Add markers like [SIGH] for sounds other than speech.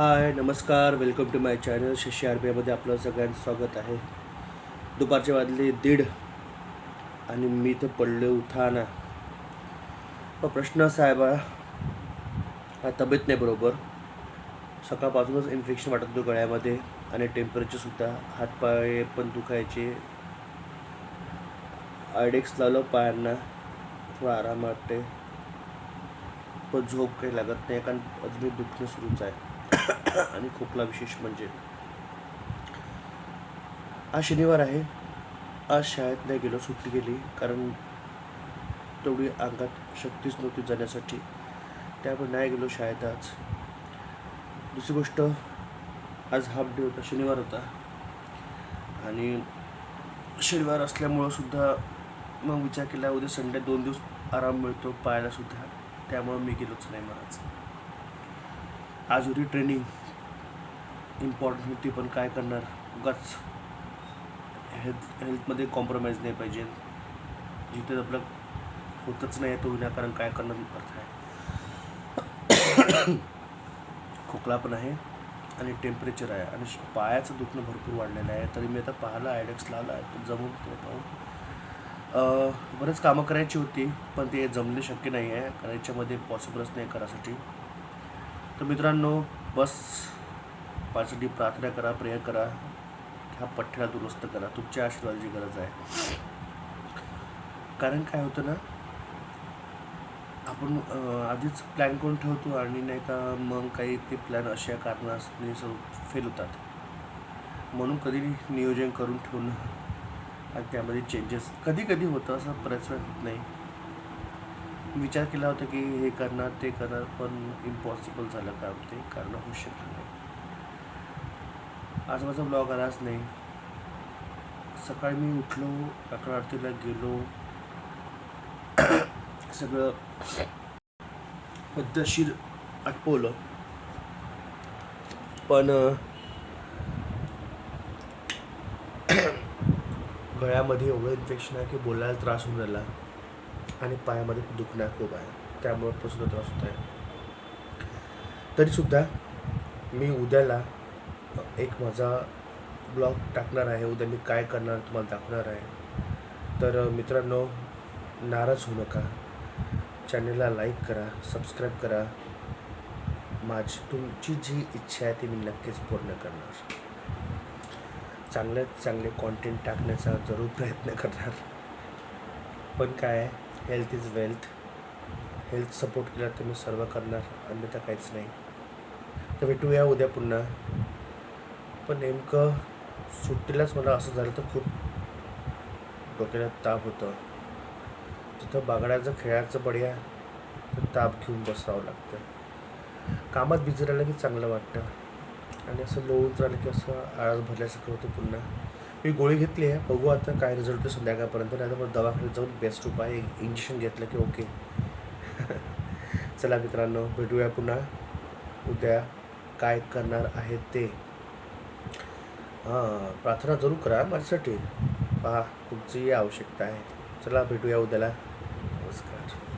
हाय नमस्कार welcome to my channel Shashi R B आपलं सगळ्यांचं स्वागत आहे. दुपारचे वाजले दीड आणि मी तर पडले उठाना. पण प्रश्न साहेबा हा तब्येत नाही बरोबर. सकाळपासूनच इन्फेक्शन वाटत होतं गळ्यामध्ये आणि टेम्परेचरसुद्धा हातपाय पण दुखायचे. आयडेक्स लावलं पायांना थोडा आराम वाटते पण झोप काही लागत नाही कारण अजूनही दुखणं सुरूच आहे. आणि खोकला विशेष म्हणजे? आज शनिवार आहे. आज शाळेत नाही गेलो सुट्टी गेली. कारण तेवढी अंगात शक्तीच नव्हती जाण्यासाठी. त्यामुळे नाही गेलो शाळेत आज. दुसरी गोष्ट आज हाफ डे होता शनिवार होता. आणि शनिवार असल्यामुळं सुद्धा मग विचार केला उद्या संडे दोन दिवस आराम मिळतो पाहायला सुद्धा. त्यामुळं मी गेलोच नाही मग आज. आज होती ट्रेनिंग इम्पॉर्टंट होती पण काय करणार? उगाच हेल्थ हेल्थमध्ये कॉम्प्रोमाइज नाही पाहिजे. जिथे आपलं होतच नाही तो विनाकारण काय करणार अर्थ आहे. खोकला पण आहे आणि टेम्परेचर आहे. आणि श- पायाचं दुखणं भरपूर वाढलेलं आहे. तरी मी आता पाहिलं आयडेक्स लावला आहे पण जमून ते पाहू बरेच कामं करायची होती पण ते जमणे शक्य नाही आहे. कारण याच्यामध्ये पॉसिबलच नाही करायसाठी. तर मित्रांनो बस माझ्यासाठी प्रार्थना करा प्रेयर करा. ह्या पठ्ठ्याला दुरुस्त करा. तुमच्या आशीर्वादाची गरज आहे. कारण काय होतं ना आपण आधीच प्लॅन करून ठेवतो आणि नाही का मग काही ते प्लॅन अशा कारणाने फेल होतात. म्हणून कधी नियोजन करून ठेवणं आणि त्यामध्ये चेंजेस कधी कधी होतं असं बऱ्याच वेळ होत नाही. विचार केला होता की हे करणार ते करणार पण इम्पॉसिबल झालं काम. ते करणं होऊ शकलं नाही. आज माझा ब्लॉग आलाच नाही. सकाळी मी उठलो अकरा आरतीला गेलो. सगळं पद्धतशीर आटपवलं पण गळ्यामध्ये एवढं इन्फेक्शन आहे की बोलायला त्रास होऊन राहिला. आणि पायामध्ये दुखणं खूप आहे. त्यामुळं पण सुद्धा त्रास होत आहे. तरीसुद्धा मी उद्याला एक माझा ब्लॉग टाकणार आहे उद्या मी काय करणार तुम्हाला दाखवणार आहे. तर मित्रांनो नाराज होऊ नका. चॅनलला लाईक करा सबस्क्राईब करा. माझी तुमची जी इच्छा आहे ती मी नक्कीच पूर्ण करणार. चांगले चांगले कॉन्टेंट टाकण्याचा जरूर प्रयत्न करणार. पण काय health is wealth health support केला तर मी सर्व करणार अन्यथा काहीच नाही. तर भेटूया उद्या पुन्हा. पण नेमकं सुट्टीलाच मला असं झालं तर खूप डोक्याला ताप होतं. तिथं बागड्याचं खेळायचं बढिया तर ताप घेऊन बसावं लागतं. कामात बिझी राहिलं की चांगलं वाटतं. आणि असं लोळून राहिलं की असं आळस भरल्यासारखं होतं पुन्हा मी गोळी घेतली आहे बघू आता काय रिझल्ट होतो संध्याकाळपर्यंत. नाही तर मग दवाखान्यात जाऊन बेस्ट उपाय इंजेक्शन घेतलं की ओके [LAUGHS] चला मित्रांनो भेटूया पुन्हा. उद्या काय करणार आहे ते. हां प्रार्थना जरूर करा माझ्यासाठी. पहा तुमची आवश्यकता आहे. चला भेटूया उद्याला. नमस्कार.